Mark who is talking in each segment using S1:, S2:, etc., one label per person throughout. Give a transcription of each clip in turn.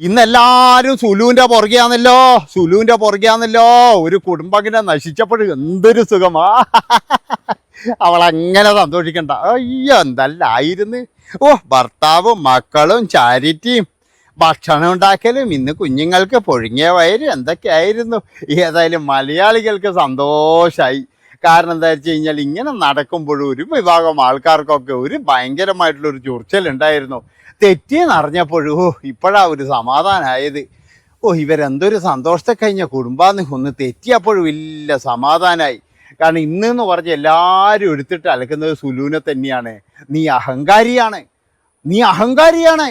S1: ഇന്നെല്ലാരും സുലുവിന്റെ പുറകെയാണല്ലോ സുലുവിന്റെ പുറകെയാണല്ലോ ഒരു കുടുംബങ്ങനെ നശിച്ചപ്പോഴും എന്തൊരു സുഖമാ. അവളങ്ങനെ സന്തോഷിക്കണ്ട. അയ്യോ എന്തല്ലായിരുന്നു. ഓ ഭർത്താവും മക്കളും ചാരിറ്റിയും ഭക്ഷണം ഉണ്ടാക്കലും ഇന്ന് കുഞ്ഞുങ്ങൾക്ക് പൊഴുങ്ങിയ വയറ് എന്തൊക്കെയായിരുന്നു. ഏതായാലും മലയാളികൾക്ക് സന്തോഷായി. കാരണം എന്താ വെച്ച് കഴിഞ്ഞാൽ ഇങ്ങനെ നടക്കുമ്പോഴും ഒരു വിഭാഗം ആൾക്കാർക്കൊക്കെ ഒരു ഭയങ്കരമായിട്ടുള്ള ഒരു ചൊറിച്ചലുണ്ടായിരുന്നു തെറ്റിയെന്ന് അറിഞ്ഞപ്പോഴും ഓ ഇപ്പോഴാ ഒരു സമാധാനമായത് ഓ ഇവരെന്തൊരു സന്തോഷത്തെ കഴിഞ്ഞ കുടുംബാന്ന് ഒന്ന് തെറ്റിയപ്പോഴും ഇല്ല സമാധാനമായി കാരണം ഇന്ന് എന്ന് പറഞ്ഞ് എല്ലാവരും എടുത്തിട്ട് അലക്കുന്നത് സുലൂനെ തന്നെയാണ്. നീ അഹങ്കാരിയാണ്. നീ അഹങ്കാരിയാണ്.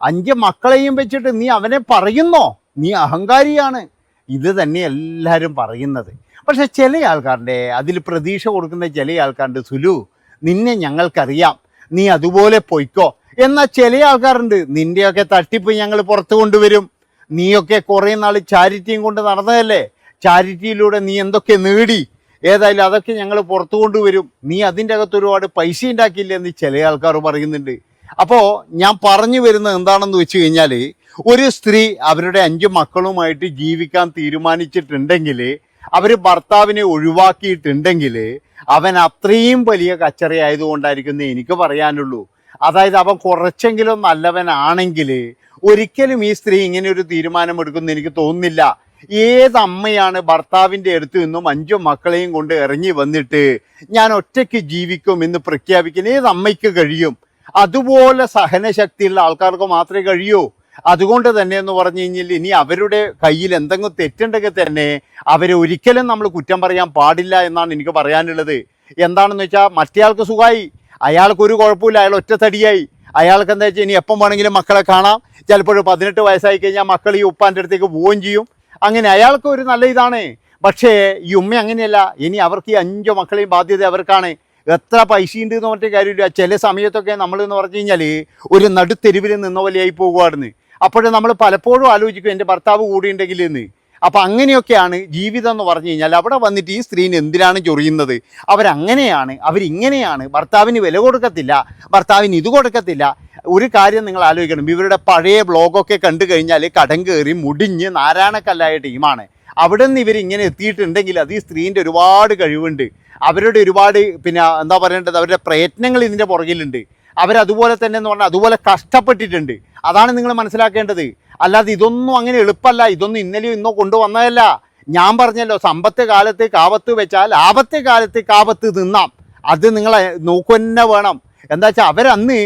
S1: അഞ്ച് മക്കളെയും വെച്ചിട്ട് നീ അവനെ പറയുന്നോ? നീ അഹങ്കാരിയാണ്. ഇത് തന്നെ എല്ലാവരും പറയുന്നത്. പക്ഷെ ചില ആൾക്കാരുടെ അതിൽ പ്രതീക്ഷ കൊടുക്കുന്ന ചില ആൾക്കാരുടെ സുലു നിന്നെ ഞങ്ങൾക്കറിയാം. നീ അതുപോലെ പൊയ്ക്കോ. എന്നാൽ ചില ആൾക്കാരുണ്ട് നിന്റെയൊക്കെ തട്ടിപ്പ് ഞങ്ങൾ പുറത്തു കൊണ്ടുവരും. നീയൊക്കെ കുറേ നാൾ ചാരിറ്റിയും കൊണ്ട് നടന്നതല്ലേ? ചാരിറ്റിയിലൂടെ നീ എന്തൊക്കെ നേടി? ഏതായാലും അതൊക്കെ ഞങ്ങൾ പുറത്തു കൊണ്ടുവരും. നീ അതിന്റെ അകത്ത് ഒരുപാട് പൈസ ഉണ്ടാക്കിയില്ല എന്ന് ചില ആൾക്കാർ പറയുന്നുണ്ട്. അപ്പോൾ ഞാൻ പറഞ്ഞു വരുന്നത് എന്താണെന്ന് വെച്ച് കഴിഞ്ഞാൽ ഒരു സ്ത്രീ അവരുടെ അഞ്ച് മക്കളുമായിട്ട് ജീവിക്കാൻ തീരുമാനിച്ചിട്ടുണ്ടെങ്കിൽ അവർ ഭർത്താവിനെ ഒഴിവാക്കിയിട്ടുണ്ടെങ്കിൽ അവൻ അത്രയും വലിയ കച്ചറയായതുകൊണ്ടായിരിക്കും എനിക്ക് പറയാനുള്ളൂ. അതായത് അവൻ കുറച്ചെങ്കിലും നല്ലവനാണെങ്കിൽ ഒരിക്കലും ഈ സ്ത്രീ ഇങ്ങനെ ഒരു തീരുമാനം എടുക്കുന്നു എനിക്ക് തോന്നുന്നില്ല. ഏതമ്മയാണ് ഭർത്താവിന്റെ അടുത്ത് നിന്നും അഞ്ചു മക്കളെയും കൊണ്ട് ഇറങ്ങി വന്നിട്ട് ഞാൻ ഒറ്റയ്ക്ക് ജീവിക്കും എന്ന് പ്രഖ്യാപിക്കുന്ന ഏതമ്മയ്ക്ക് കഴിയും? അതുപോലെ സഹനശക്തിയുള്ള ആൾക്കാർക്ക് മാത്രമേ കഴിയൂ. അതുകൊണ്ട് തന്നെ എന്ന് പറഞ്ഞു കഴിഞ്ഞാൽ ഇനി അവരുടെ കയ്യിൽ എന്തെങ്കിലും തെറ്റുണ്ടെങ്കിൽ തന്നെ അവരെ ഒരിക്കലും നമ്മൾ കുറ്റം പറയാൻ പാടില്ല എന്നാണ് എനിക്ക് പറയാനുള്ളത്. എന്താണെന്ന് വെച്ചാൽ മറ്റേയാൾക്ക് സുഖമായി അയാൾക്കൊരു കുഴപ്പമില്ല അയാൾ ഒറ്റത്തടിയായി അയാൾക്ക് എന്താ വെച്ചാൽ ഇനി എപ്പം വേണമെങ്കിലും മക്കളെ കാണാം. ചിലപ്പോൾ പതിനെട്ട് വയസ്സായി കഴിഞ്ഞാൽ മക്കൾ ഈ ഉപ്പാന്റെ അടുത്തേക്ക് പോവുകയും ചെയ്യും. അങ്ങനെ അയാൾക്ക് ഒരു നല്ല ഇതാണ്. പക്ഷേ ഈ ഉമ്മ അങ്ങനെയല്ല. ഇനി അവർക്ക് ഈ അഞ്ചോ മക്കളെയും ബാധ്യത അവർക്കാണ്. എത്ര പൈസ ഉണ്ട് എന്ന് പറഞ്ഞിട്ട് കാര്യമില്ല. ചില സമയത്തൊക്കെ നമ്മൾ എന്ന് പറഞ്ഞു കഴിഞ്ഞാൽ ഒരു നടുത്തെരുവിൽ നിന്ന പോലെയായി പോകുമായിരുന്നു അപ്പോഴും നമ്മൾ പലപ്പോഴും ആലോചിക്കും എന്റെ ഭർത്താവ് കൂടി ഉണ്ടെങ്കിൽ എന്ന്. അപ്പം അങ്ങനെയൊക്കെയാണ് ജീവിതം എന്ന് പറഞ്ഞു കഴിഞ്ഞാൽ അവിടെ വന്നിട്ട് ഈ സ്ത്രീന് എന്തിനാണ് ചൊറിയുന്നത്? അവരങ്ങനെയാണ് അവരിങ്ങനെയാണ്. ഭർത്താവിന് വില കൊടുക്കത്തില്ല ഭർത്താവിന് ഇത് കൊടുക്കത്തില്ല. ഒരു കാര്യം നിങ്ങൾ ആലോചിക്കണം ഇവരുടെ പഴയ ബ്ലോഗൊക്കെ കണ്ടു കഴിഞ്ഞാൽ കടം കയറി മുടിഞ്ഞ് നാരായണക്കല്ലായ ടീമാണ്. അവിടെ നിന്ന് ഇവരിങ്ങനെ എത്തിയിട്ടുണ്ടെങ്കിൽ അത് ഈ സ്ത്രീന്റെ ഒരുപാട് കഴിവുണ്ട്. അവരുടെ ഒരുപാട് പിന്നെ എന്താ പറയേണ്ടത്? അവരുടെ പ്രയത്നങ്ങൾ ഇതിന്റെ പുറകിലുണ്ട്. അവരതുപോലെ തന്നെ എന്ന് പറഞ്ഞാൽ അതുപോലെ കഷ്ടപ്പെട്ടിട്ടുണ്ട്. അതാണ് നിങ്ങൾ മനസ്സിലാക്കേണ്ടത്. അല്ലാതെ ഇതൊന്നും അങ്ങനെ എളുപ്പമല്ല. ഇതൊന്നും ഇന്നലെയോ ഇന്നോ കൊണ്ടുവന്നതല്ല. ഞാൻ പറഞ്ഞല്ലോ സമ്പത്ത് കാലത്ത് കാപത്ത് വെച്ചാൽ ആപത്ത് കാലത്ത് കാപത്ത് നിന്നാം. അത് നിങ്ങൾ നോക്കുന്നെ വേണം. എന്താ വെച്ചാൽ അവരന്ന്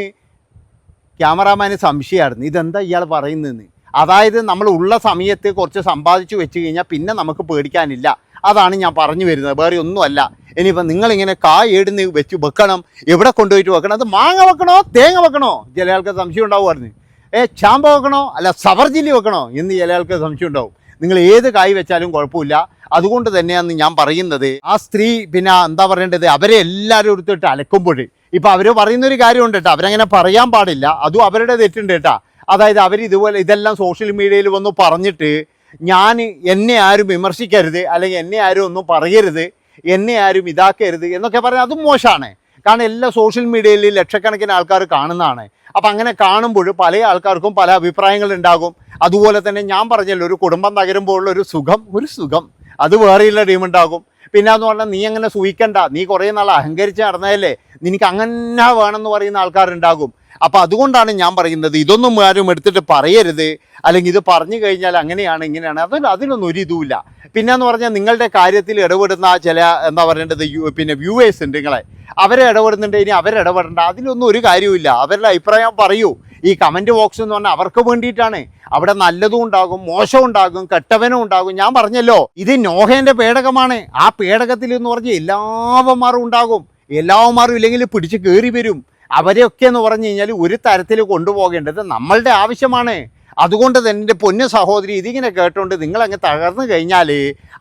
S1: ക്യാമറാമാന് സംശയമായിരുന്നു. ഇതെന്താ ഇയാൾ പറയുന്നതെന്ന്. അതായത് നമ്മൾ ഉള്ള സമയത്ത് കുറച്ച് സമ്പാദിച്ചു വെച്ച് കഴിഞ്ഞാൽ പിന്നെ നമുക്ക് പേടിക്കാനില്ല. അതാണ് ഞാൻ പറഞ്ഞു വരുന്നത്. വേറെ ഒന്നുമല്ല. ഇനിയിപ്പോൾ നിങ്ങളിങ്ങനെ കായ് എടുന്ന് വെച്ച് വെക്കണം എവിടെ കൊണ്ടുപോയിട്ട് വെക്കണം അത് മാങ്ങ വെക്കണോ തേങ്ങ വെക്കണോ? ചില ആൾക്ക് സംശയം ഉണ്ടാവുമായിരുന്നു. ഏ ചാമ്പ വെക്കണോ? അല്ല സവർജില്ലി വെക്കണോ? എന്ന് ചില ആൾക്ക് സംശയം ഉണ്ടാവും. നിങ്ങൾ ഏത് കായ് വെച്ചാലും കുഴപ്പമില്ല. അതുകൊണ്ട് തന്നെയാണ് ഞാൻ പറയുന്നത്. ആ സ്ത്രീ പിന്നെ എന്താ പറയേണ്ടത്? അവരെ എല്ലാവരും എടുത്തിട്ട് അലക്കുമ്പോൾ. ഇപ്പോൾ അവർ പറയുന്നൊരു കാര്യമുണ്ട് കേട്ടോ. അവരങ്ങനെ പറയാൻ പാടില്ല. അതും അവരുടെ തെറ്റുണ്ട് കേട്ടോ. അതായത് അവർ ഇതുപോലെ ഇതെല്ലാം സോഷ്യൽ മീഡിയയിൽ വന്ന് പറഞ്ഞിട്ട് ഞാൻ എന്നെ ആരും വിമർശിക്കരുത് അല്ലെങ്കിൽ എന്നെ ആരും ഒന്നും പറയരുത്. എന്നെ ആരും ഇതാക്കരുത് എന്നൊക്കെ പറഞ്ഞാൽ അതും മോശമാണ്. കാരണം എല്ലാ സോഷ്യൽ മീഡിയയിൽ ലക്ഷക്കണക്കിന് ആൾക്കാർ കാണുന്നതാണ്. അപ്പം അങ്ങനെ കാണുമ്പോൾ പല ആൾക്കാർക്കും പല അഭിപ്രായങ്ങൾ ഉണ്ടാകും. അതുപോലെ തന്നെ ഞാൻ പറഞ്ഞല്ലോ ഒരു കുടുംബം തകരുമ്പോഴുള്ള ഒരു സുഖം ഒരു സുഖം. അത് വേറെയുള്ള ടീമുണ്ടാകും പിന്നെ എന്ന് പറഞ്ഞാൽ നീ അങ്ങനെ സൂഹിക്കണ്ട. നീ കുറേ നാൾ അഹങ്കരിച്ച് നടന്നതല്ലേ? നിനക്ക് അങ്ങനെ വേണമെന്ന് പറയുന്ന ആൾക്കാരുണ്ടാകും. അപ്പോൾ അതുകൊണ്ടാണ് ഞാൻ പറയുന്നത് ഇതൊന്നും ആരും എടുത്തിട്ട് പറയരുത്. അല്ലെങ്കിൽ ഇത് പറഞ്ഞു കഴിഞ്ഞാൽ അങ്ങനെയാണ് ഇങ്ങനെയാണ്. അതിൽ അതിനൊന്നും ഒരു ഇതുമില്ല. പിന്നെ എന്ന് പറഞ്ഞാൽ നിങ്ങളുടെ കാര്യത്തിൽ ഇടപെടുന്ന ചില എന്താ പറയേണ്ടത് പിന്നെ വ്യൂവേഴ്സ് ഉണ്ട് നിങ്ങളെ. അവരെ ഇടപെടുന്നുണ്ട് ഇനി അവരിടപെടേണ്ട അതിലൊന്നും ഒരു കാര്യമില്ല അവരുടെ അഭിപ്രായം പറയൂ. ഈ കമന്റ് ബോക്സ് എന്ന് പറഞ്ഞാൽ അവർക്ക് വേണ്ടിയിട്ടാണ്. അവിടെ നല്ലതും ഉണ്ടാകും മോശം ഉണ്ടാകും കെട്ടവനും ഉണ്ടാകും. ഞാൻ പറഞ്ഞല്ലോ ഇത് നോഹേന്റെ പേടകമാണ്. ആ പേടകത്തിൽ എന്ന് പറഞ്ഞാൽ എല്ലാവന്മാരും ഉണ്ടാകും. എല്ലാവന്മാരും ഇല്ലെങ്കിൽ പിടിച്ച് കയറി വരും. അവരെയൊക്കെ എന്ന് പറഞ്ഞു കഴിഞ്ഞാൽ ഒരു തരത്തിൽ കൊണ്ടുപോകേണ്ടത് നമ്മളുടെ ആവശ്യമാണ്. അതുകൊണ്ട് തന്നെ എന്റെ പൊന്നു സഹോദരി ഇതിങ്ങനെ കേട്ടുകൊണ്ട് നിങ്ങളങ്ങ് തകർന്നു കഴിഞ്ഞാൽ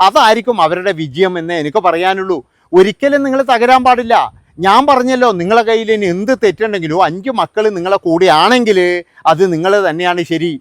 S1: അതായിരിക്കും അവരുടെ വിജയം എന്ന് എനിക്ക് പറയാനുള്ളൂ. ഒരിക്കലും നിങ്ങൾ തകരാൻ പാടില്ല. ഞാൻ പറഞ്ഞല്ലോ നിങ്ങളെ കയ്യിൽ ഇനി എന്ത് തെറ്റുണ്ടെങ്കിലും അഞ്ച് മക്കൾ നിങ്ങളെ കൂടെയാണെങ്കിൽ അത് നിങ്ങൾ തന്നെയാണ് ശരി.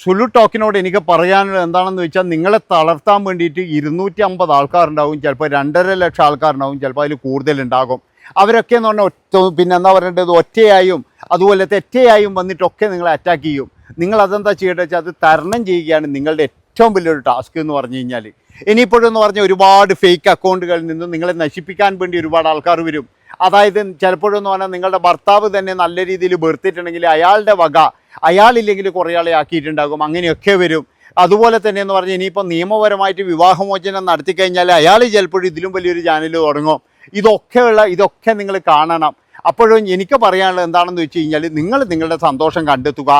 S1: സുലു ടോക്കിനോട് എനിക്ക് പറയാനുള്ളത് എന്താണെന്ന് വെച്ചാൽ നിങ്ങളെ തളർത്താൻ വേണ്ടിയിട്ട് ഇരുന്നൂറ്റി അമ്പത് ആൾക്കാരുണ്ടാവും ചിലപ്പോൾ രണ്ടര ലക്ഷം ആൾക്കാരുണ്ടാവും ചിലപ്പോൾ അതിൽ കൂടുതലുണ്ടാകും. അവരൊക്കെ എന്ന് പറഞ്ഞാൽ ഒറ്റ പിന്നെ എന്താ പറയേണ്ടത്? ഒറ്റയായും അതുപോലെ തെറ്റയായും വന്നിട്ടൊക്കെ നിങ്ങളെ അറ്റാക്ക് ചെയ്യും. നിങ്ങൾ അതെന്താ ചെയ്യേണ്ടത് വെച്ചാൽ അത് തരണം ചെയ്യുകയാണ് നിങ്ങളുടെ ഏറ്റവും വലിയൊരു ടാസ്ക് എന്ന് പറഞ്ഞു കഴിഞ്ഞാൽ ഇനിയിപ്പോഴെന്ന് പറഞ്ഞാൽ ഒരുപാട് ഫേക്ക് അക്കൗണ്ടുകളിൽ നിന്ന് നിങ്ങളെ നശിപ്പിക്കാൻ വേണ്ടി ഒരുപാട് ആൾക്കാർ വരും. അതായത് ചിലപ്പോഴെന്ന് പറഞ്ഞാൽ നിങ്ങളുടെ ഭർത്താവ് തന്നെ നല്ല രീതിയിൽ വെറുത്തിട്ടുണ്ടെങ്കിൽ അയാളുടെ വക അയാളില്ലെങ്കിൽ കുറേ ആളെ ആക്കിയിട്ടുണ്ടാകും. അങ്ങനെയൊക്കെ വരും. അതുപോലെ തന്നെ എന്ന് പറഞ്ഞാൽ ഇനിയിപ്പോൾ നിയമപരമായിട്ട് വിവാഹമോചനം നടത്തി കഴിഞ്ഞാൽ അയാൾ ചിലപ്പോഴും ഇതിലും വലിയൊരു ചാനൽ തുടങ്ങും. ഇതൊക്കെയുള്ള ഇതൊക്കെ നിങ്ങൾ കാണണം. അപ്പോഴും എനിക്ക് പറയാനുള്ളത് എന്താണെന്ന് വെച്ച് കഴിഞ്ഞാൽ നിങ്ങൾ നിങ്ങളുടെ സന്തോഷം കണ്ടെത്തുക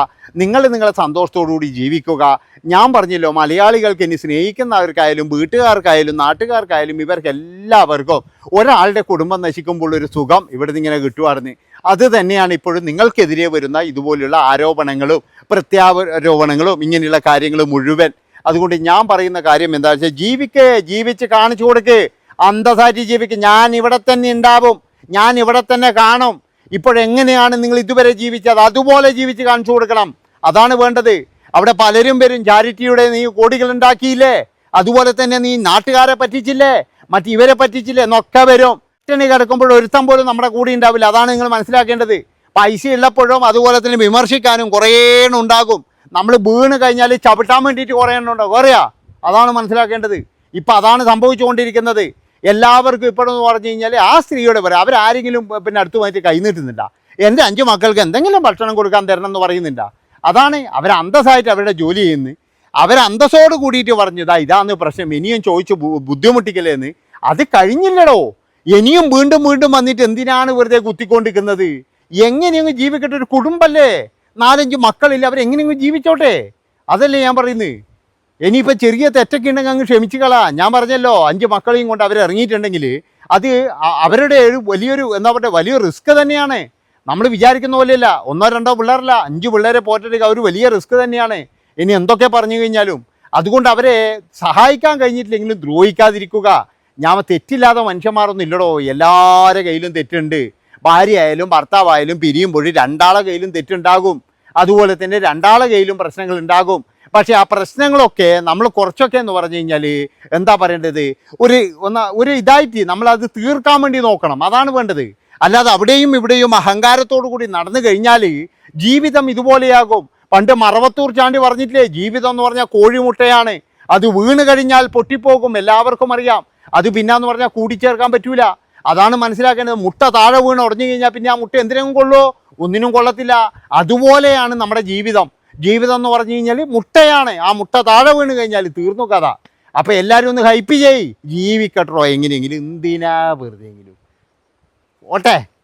S1: നിങ്ങൾ നിങ്ങളുടെ സന്തോഷത്തോടുകൂടി ജീവിക്കുക. ഞാൻ പറഞ്ഞല്ലോ മലയാളികൾക്ക് ഇനി സ്നേഹിക്കുന്നവർക്കായാലും വീട്ടുകാർക്കായാലും നാട്ടുകാർക്കായാലും ഇവർക്ക് എല്ലാവർക്കും ഒരാളുടെ കുടുംബം നശിക്കുമ്പോൾ ഒരു സുഖം ഇവിടെ നിന്ന് ഇങ്ങനെ കിട്ടുമായിരുന്നു അത് തന്നെയാണ് ഇപ്പോഴും നിങ്ങൾക്കെതിരെ വരുന്ന ഇതുപോലുള്ള ആരോപണങ്ങളും പ്രത്യാരോപണങ്ങളും ഇങ്ങനെയുള്ള കാര്യങ്ങൾ മുഴുവൻ. അതുകൊണ്ട് ഞാൻ പറയുന്ന കാര്യം എന്താ വെച്ചാൽ ജീവിക്കേ ജീവിച്ച് കാണിച്ചു കൊടുക്കേ. അന്തസാറ്റി ജീവിക്ക്. ഞാൻ ഇവിടെ തന്നെ ഉണ്ടാവും. ഞാൻ ഇവിടെ തന്നെ കാണും. ഇപ്പോഴെങ്ങനെയാണ് നിങ്ങൾ ഇതുവരെ ജീവിച്ചത്? അതുപോലെ ജീവിച്ച് കാണിച്ചു കൊടുക്കണം. അതാണ് വേണ്ടത്. അവിടെ പലരും വരും ചാരിറ്റിയുടെ നീ കോടികൾ ഉണ്ടാക്കിയില്ലേ? അതുപോലെ തന്നെ നീ നാട്ടുകാരെ പറ്റിച്ചില്ലേ? മറ്റ് ഇവരെ പറ്റിച്ചില്ലേ? എന്നൊക്കെ വരും. ഒറ്റണി കിടക്കുമ്പോൾ ഒരുത്തം പോലും നമ്മുടെ കൂടെ ഉണ്ടാവില്ല. അതാണ് നിങ്ങൾ മനസ്സിലാക്കേണ്ടത്. പൈസ ഉള്ളപ്പോഴും അതുപോലെ തന്നെ വിമർശിക്കാനും കുറേ ഉണ്ടാകും. നമ്മൾ വീണ് കഴിഞ്ഞാൽ ചവിട്ടാൻ വേണ്ടിയിട്ട് കുറേ എണ്ണം ഉണ്ടാകും. കുറയാ അതാണ് മനസ്സിലാക്കേണ്ടത്. ഇപ്പം അതാണ് സംഭവിച്ചുകൊണ്ടിരിക്കുന്നത്. എല്ലാവർക്കും ഇപ്പോഴെന്ന് പറഞ്ഞു കഴിഞ്ഞാൽ ആ സ്ത്രീയോട് പറയാം അവരാരെങ്കിലും പിന്നെ അടുത്ത് മാറ്റി കൈനീട്ടുന്നില്ല എന്റെ അഞ്ച് മക്കൾക്ക് എന്തെങ്കിലും ഭക്ഷണം കൊടുക്കാൻ തരണം എന്ന് പറയുന്നില്ല. അതാണ് അവർ അന്തസ്സായിട്ട് അവരുടെ ജോലി ചെയ്യുന്നത്. അവർ അന്തസ്സോട് കൂടിയിട്ട് പറഞ്ഞതാ ഇതാന്ന് പ്രശ്നം. ഇനിയും ചോദിച്ച് ബുദ്ധിമുട്ടിക്കലേന്ന് അത് കഴിഞ്ഞില്ലടോ. ഇനിയും വീണ്ടും വീണ്ടും വന്നിട്ട് എന്തിനാണ് വെറുതെ കുത്തിക്കൊണ്ടിരിക്കുന്നത്? എങ്ങനെയെങ്കിലും ജീവിക്കട്ടെ. ഒരു കുടുംബല്ലേ. നാലഞ്ച് മക്കളില്ല. അവരെങ്ങനെയെങ്കിലും ജീവിച്ചോട്ടെ. അതല്ലേ ഞാൻ പറയുന്നത്. ഇനിയിപ്പോൾ ചെറിയ തെറ്റൊക്കെ ഉണ്ടെങ്കിൽ അങ്ങ് ക്ഷമിച്ചു കളാ ഞാൻ പറഞ്ഞല്ലോ അഞ്ച് മക്കളെയും കൊണ്ട് അവർ ഇറങ്ങിയിട്ടുണ്ടെങ്കിൽ അത് അവരുടെ ഒരു വലിയൊരു എന്താ പറയുക വലിയ റിസ്ക് തന്നെയാണ്. നമ്മൾ വിചാരിക്കുന്ന പോലെയല്ല. ഒന്നോ രണ്ടോ പിള്ളേരല്ല. അഞ്ച് പിള്ളേരെ പോറ്റെടുക്കുക ഒരു വലിയ റിസ്ക് തന്നെയാണ്. ഇനി എന്തൊക്കെ പറഞ്ഞു കഴിഞ്ഞാലും അതുകൊണ്ട് അവരെ സഹായിക്കാൻ കഴിഞ്ഞിട്ടില്ലെങ്കിലും ദ്രോഹിക്കാതിരിക്കുക. ഞാൻ തെറ്റില്ലാതെ മനുഷ്യന്മാരൊന്നും ഇല്ലടോ. എല്ലാവരുടെ കയ്യിലും തെറ്റുണ്ട്. ഭാര്യയായാലും ഭർത്താവായാലും പിരിയുമ്പോൾ രണ്ടാളെ കയ്യിലും തെറ്റുണ്ടാകും. അതുപോലെ തന്നെ രണ്ടാളെ കയ്യിലും പ്രശ്നങ്ങൾ ഉണ്ടാകും. പക്ഷേ ആ പ്രശ്നങ്ങളൊക്കെ നമ്മൾ കുറച്ചൊക്കെ എന്ന് പറഞ്ഞു കഴിഞ്ഞാൽ എന്താ പറയേണ്ടത്? ഒരു ഒന്ന ഒരു ഇതായിട്ട് നമ്മളത് തീർക്കാൻ വേണ്ടി നോക്കണം. അതാണ് വേണ്ടത്. അല്ലാതെ അവിടെയും ഇവിടെയും അഹങ്കാരത്തോടു കൂടി നടന്നു കഴിഞ്ഞാൽ ജീവിതം ഇതുപോലെയാകും. പണ്ട് മറവത്തൂർ ചാണ്ടി പറഞ്ഞിട്ടില്ലേ? ജീവിതം എന്ന് പറഞ്ഞാൽ കോഴിമുട്ടയാണ്. അത് വീണ് കഴിഞ്ഞാൽ പൊട്ടിപ്പോകും. എല്ലാവർക്കും അറിയാം. അത് പിന്നാന്ന് പറഞ്ഞാൽ കൂടിച്ചേർക്കാൻ പറ്റൂല. അതാണ് മനസ്സിലാക്കേണ്ടത്. മുട്ട താഴെ വീണ് ഉടഞ്ഞു കഴിഞ്ഞാൽ പിന്നെ ആ മുട്ട എന്തിനും കൊള്ളോ ഒന്നിനും കൊള്ളത്തില്ല. അതുപോലെയാണ് നമ്മുടെ ജീവിതം. ജീവിതം എന്ന് പറഞ്ഞു കഴിഞ്ഞാൽ മുട്ടയാണ്. ആ മുട്ട താഴെ വീണ് കഴിഞ്ഞാൽ തീർന്നു കഥ. അപ്പോൾ എല്ലാവരും ഒന്ന് ഹൈപ്പ് ചെയ്യ്. ജീവിക്കട്ടോ. എങ്ങനെയെങ്കിലും എന്തിനാ വെറുതെ എങ്കിലും. ഓട്ടെ?